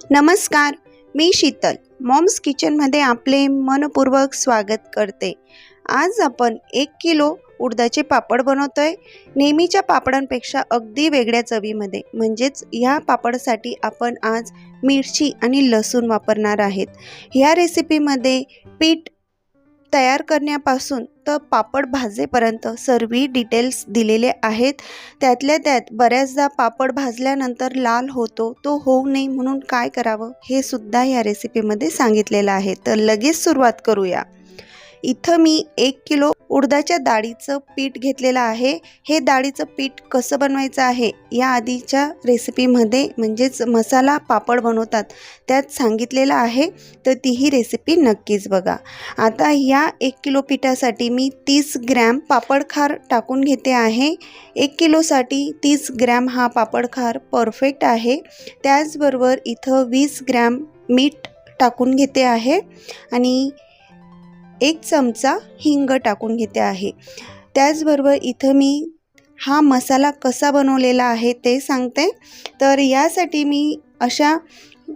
नमस्कार मी शीतल. मॉम्स किचनमध्ये आपले मनपूर्वक स्वागत करते. आज आपण एक किलो उडदाचे पापड बनवतो आहे नेहमीच्या पापडांपेक्षा अगदी वेगळ्या चवीमध्ये. म्हणजेच ह्या पापडसाठी आपण आज मिरची आणि लसूण वापरणार आहेत. ह्या रेसिपीमध्ये पीठ तयार करण्यापासून तर पापड भाजेपर्यंत सर्व डिटेल्स दिलेले आहेत. त्यातल्या त्यात बऱ्याचदा पापड भाजल्यानंतर लाल होतो तो होऊ नये म्हणून काय करावं हे सुद्धा या रेसिपीमध्ये सांगितलेलं आहे. तर लगेच सुरुवात करूया. इथं मी एक किलो उडदाच्या डाळीचं पीठ घेतलेलं आहे. हे डाळीचं पीठ कसं बनवायचं आहे? या आधीच्या रेसिपीमध्ये म्हणजेच मसाला पापड बनवतात. त्यात सांगितलेलं आहे. तर तीही रेसिपी नक्कीच बघा. आता या एक किलो पिठासाठी मी तीस ग्रॅम पापडखार टाकून घेते आहे. एक किलोसाठी तीस ग्रॅम हा पापडखार परफेक्ट आहे. त्याचबरोबर इथं वीस ग्रॅम मीठ टाकून घेते आहे. आणि एक चमचा हिंग टाकून घेते आहे. त्याचबरोबर इथं मी हा मसाला कसा बनवलेला आहे ते सांगते. तर यासाठी मी अशा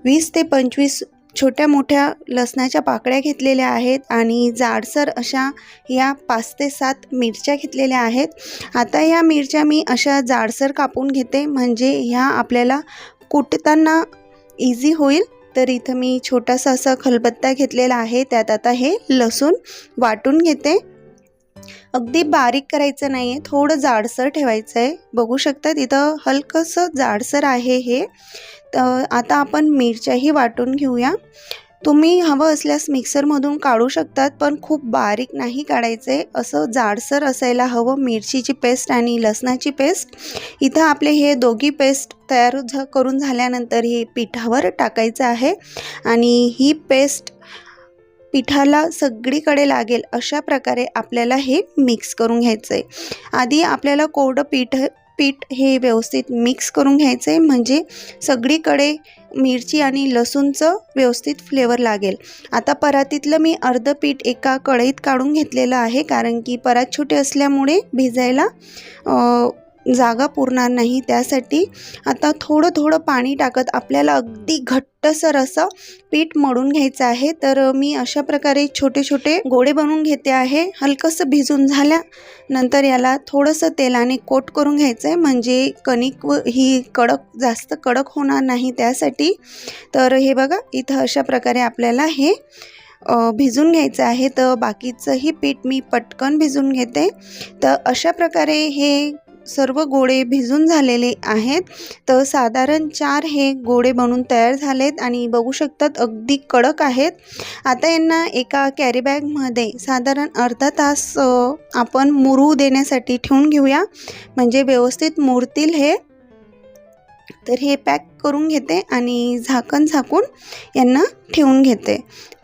वीस ते पंचवीस छोट्या मोठ्या लसणाच्या पाकळ्या घेतलेल्या आहेत आणि जाडसर अशा या पाच ते सात मिरच्या घेतलेल्या आहेत. आता या मिरच्या मी अशा जाडसर कापून घेते. म्हणजे ह्या आपल्याला कुटताना इझी होईल. तर इथं मी छोटासा असा खलबत्ता घेतलेला आहे. त्यात आता हे लसूण वाटून घेते. अगदी बारीक करायचं नाही आहे थोडं जाडसर ठेवायचं आहे बघू शकता इथं हलकंसं जाडसर आहे हे. तर आता आपण मिरच्याही वाटून घेऊया. तुम्ही हवं असल्यास मिक्सरमधून काढू शकतात पण खूप बारीक नाही काढायचं. आहे असं जाडसर असायला हवं मिरचीची पेस्ट आणि लसणाची पेस्ट. इथं आपले हे दोघी पेस्ट तयार झ करून झाल्यानंतर हे पिठावर टाकायचं आहे. आणि ही पेस्ट पिठाला सगळीकडे लागेल अशा प्रकारे आपल्याला हे मिक्स करून घ्यायचं आहे आधी आपल्याला कोरडं पीठ पीठ हे व्यवस्थित मिक्स करून घ्यायचं आहे म्हणजे सगळीकडे मिरची आणि लसूणचं व्यवस्थित फ्लेवर लागेल. आता परातीतलं मी अर्ध पीठ एका कढईत काढून घेतलेलं आहे कारण की परात छोटे असल्यामुळे भिजायला जागा पुरणार नाही. त्यासाठी आता थोडं थोडं पाणी टाकत आपल्याला अगदी घट्टसर असं पीठ मळून घ्यायचं आहे. तर मी अशा प्रकारे छोटे छोटे गोळे बनवून घेते आहे. हलकंसं भिजून झाल्यानंतर याला थोडंसं तेलाने कोट करून घ्यायचं आहे म्हणजे कणिक व ही कडक जास्त कडक होणार नाही त्यासाठी. तर हे बघा इथं अशा प्रकारे आपल्याला हे भिजून घ्यायचं आहे. तर बाकीचंही पीठ मी पटकन भिजून घेते. तर अशा प्रकारे हे सर्व गोळे भिजून झालेले आहेत. तर साधारण चार हे गोळे बनून तयार झालेत आणि बघू शकतात अगदी कडक आहेत. आता यांना एका कॅरीबॅगमध्ये साधारण अर्धा तास आपण मुरू देण्यासाठी ठेवून घेऊया. म्हणजे व्यवस्थित मुरतील हे. तर हे पॅक करून घेते आणि झाकण झाकून यांना ठेवून घेते.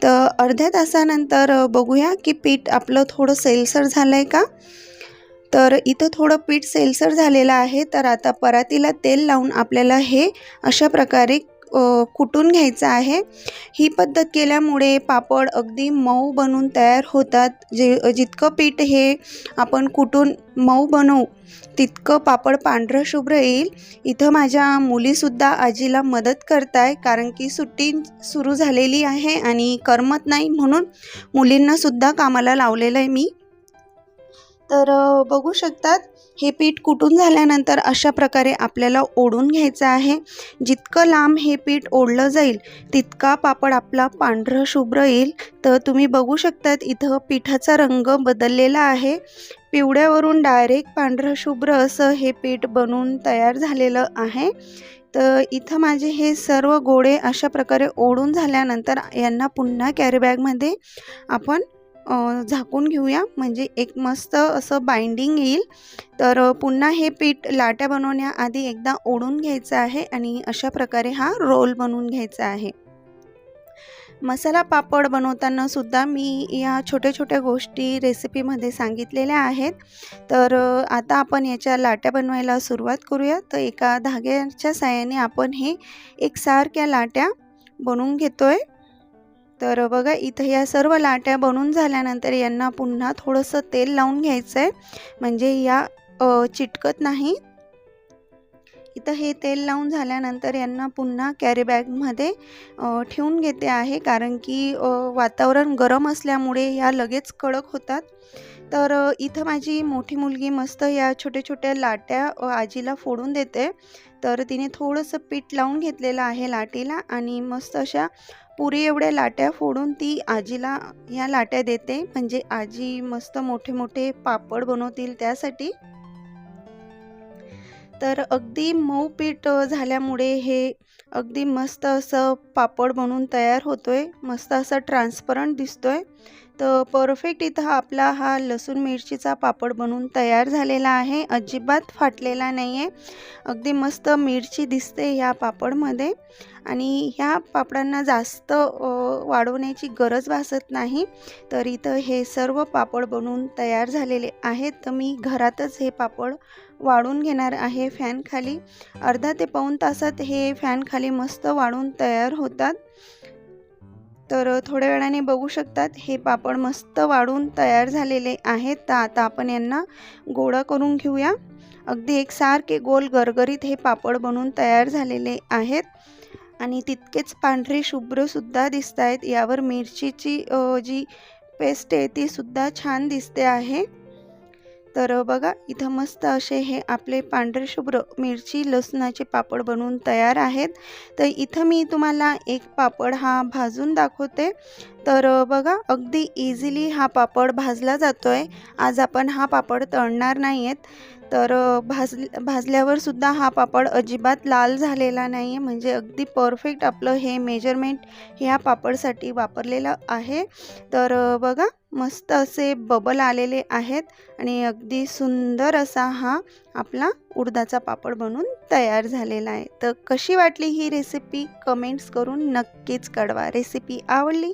तर अर्ध्या तासानंतर बघूया की पीठ आपलं थोडं सैलसर झालं आहे का? तर इथं थोडं पीठ सेलसर झालेलं आहे तर आता परातीला तेल लावून आपल्याला हे अशा प्रकारे कुटून घ्यायचं आहे. ही पद्धत केल्यामुळे पापड अगदी मऊ बनून तयार होतात. जे जितकं पीठ हे आपण कुटून मऊ बनवू तितकं पापड पांढरं शुभ्र येईल. इथं माझ्या मुलीसुद्धा आजीला मदत करत आहे कारण की सुट्टी सुरू झालेली आहे आणि करमत नाही म्हणून मुलींनासुद्धा कामाला लावलेलं आहे मी. तर बघू शकतात हे पीठ कुटून झाल्यानंतर अशा प्रकारे आपल्याला ओढून घ्यायचं आहे. जितकं लांब हे पीठ ओढलं जाईल तितका पापड आपला पांढरं शुभ्र येईल. तर तुम्ही बघू शकतात इथं पिठाचा रंग बदललेला आहे. पिवळ्यावरून डायरेक्ट पांढरं शुभ्र असं हे पीठ बनवून तयार झालेलं आहे. तर इथं माझे हे सर्व गोळे अशा प्रकारे ओढून झाल्यानंतर यांना पुन्हा कॅरीबॅगमध्ये आपण झाकून घेऊया. म्हणजे एक मस्त असं बाइंडिंग येईल. तर पुन्हा हे पीठ लाट्या बनवण्याआधी एकदा ओढून घ्यायचं आहे आणि अशा प्रकारे हा रोल बनवून घ्यायचा आहे. मसाला पापड बनवताना सुद्धा मी या छोट्या छोट्या गोष्टी रेसिपीमध्ये सांगितलेल्या आहेत. तर आता आपण याच्या लाट्या बनवायला सुरुवात करूया. तर एका धाग्याच्या साह्याने आपण हे एकसारख्या लाट्या बनवून घेतो आहे तर बघा इथं या सर्व लाट्या बनून झाल्यानंतर यांना पुन्हा थोडंसं तेल लावून घ्यायचं आहे म्हणजे या चिटकत नाही. इथं हे तेल लावून झाल्यानंतर यांना पुन्हा कॅरी बॅगमध्ये ठेवून घेते आहे. कारण की वातावरण गरम असल्यामुळे या लगेच कडक होतात. तर इथं माझी मोठी मुलगी मस्त या छोट्या छोट्या लाट्या आजीला फोडून देते. तर तिने थोडंसं पीठ लावून घेतलेलं आहे लाटीला. आणि मस्त अशा पुरी एवढ्या लाट्या फोडून ती आजीला या लाट्या देते. म्हणजे आजी मस्त मोठे मोठे पापड बनवतील त्यासाठी. तर अगदी मऊ पीठ झाल्यामुळे हे अगदी मस्त असं पापड बनून तयार होतोय. मस्त असं ट्रान्सपरंट दिसतोय. तर परफेक्ट इथं आपला हा लसूण मिरचीचा पापड बनून तयार झालेला आहे. अजिबात फाटलेला नाही आहे अगदी मस्त मिरची दिसते ह्या पापडमध्ये. आणि ह्या पापडांना जास्त वाढवण्याची गरज भासत नाही. तर इथं हे सर्व पापड बनवून तयार झालेले आहेत. तर मी घरातच हे पापड वाळून घेणार आहे फॅनखाली अर्धा ते पाऊण तासात हे फॅनखाली मस्त वाळून तयार होतात. तर थोड्या वेळाने बघू शकतात हे पापड मस्त वाढून तयार झालेले आहेत. तर आता आपण यांना गोळा करून घेऊया. अगदी एकसारखे गोल गरगरीत हे पापड बनवून तयार झालेले आहेत. आणि तितकेच पांढरे शुभ्रसुद्धा दिसत आहेत यावर मिरचीची जी पेस्ट आहे ती सुद्धा छान दिसते आहे. तर बघा इथं मस्त असे हे आपले पांढरे शुभ्र मिरची लसणाचे पापड बनवून तयार आहेत. तर इथं मी तुम्हाला एक पापड हा भाजून दाखवते. तर बघा अगदी इझिली हा पापड भाजला जातो आहे आज आपण हा पापड तळणार नाही आहेत तर भाज भाजल्यावर सुद्धा हा पापड अजिबात लाल झालेला नाही आहे म्हणजे अगदी परफेक्ट आपलं हे मेजरमेंट ह्या पापडसाठी वापरलेलं आहे. तर बघा मस्त असे बबल आलेले आहेत. आणि अगदी सुंदर असा हा आपला उडदाचा पापड बनून तयार झालेला आहे. तर कशी वाटली ही रेसिपी कमेंट्स करून नक्कीच कळवा. रेसिपी आवडली?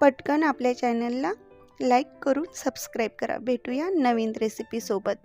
पटकन आपल्या चॅनलला लाईक करून सबस्क्राईब करा. भेटूया नवीन रेसिपीसोबत